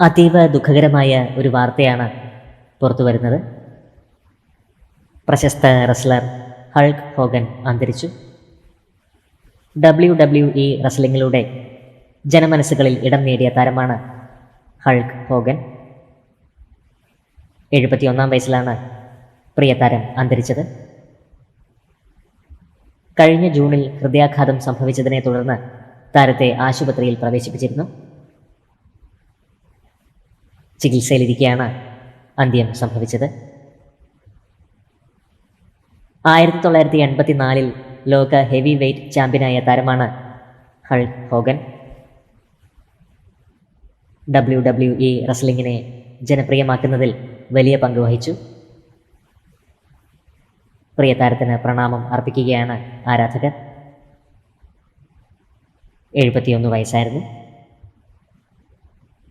അതീവ ദുഃഖകരമായ ഒരു വാർത്തയാണ് പുറത്തു വരുന്നത്. പ്രശസ്ത റെസ്ലർ ഹൾക്ക് ഹോഗൻ അന്തരിച്ചു. ഡബ്ല്യു ഡബ്ല്യു ഇ റസ്ലിങ്ങിലൂടെ ജനമനസ്സുകളിൽ ഇടം നേടിയ താരമാണ് ഹൾക്ക് ഹോഗൻ. എഴുപത്തിയൊന്നാം വയസ്സിലാണ് പ്രിയ താരം അന്തരിച്ചത്. കഴിഞ്ഞ ജൂണിൽ ഹൃദയാഘാതം സംഭവിച്ചതിനെ തുടർന്ന് താരത്തെ ആശുപത്രിയിൽ പ്രവേശിപ്പിച്ചിരുന്നു. ചികിത്സയിലിരിക്കെയാണ് അന്ത്യം സംഭവിച്ചത്. ആയിരത്തി തൊള്ളായിരത്തി എൺപത്തിനാലിൽ ലോക ഹെവി വെയ്റ്റ് ചാമ്പ്യനായ താരമാണ് Hulk Hogan W W E റസ്ലിങ്ങിനെ ജനപ്രിയമാക്കുന്നതിൽ വലിയ പങ്ക് വഹിച്ചു. പ്രിയ താരത്തിന് പ്രണാമം അർപ്പിക്കുകയാണ് ആരാധകർ. എഴുപത്തിയൊന്ന് വയസ്സായിരുന്നു.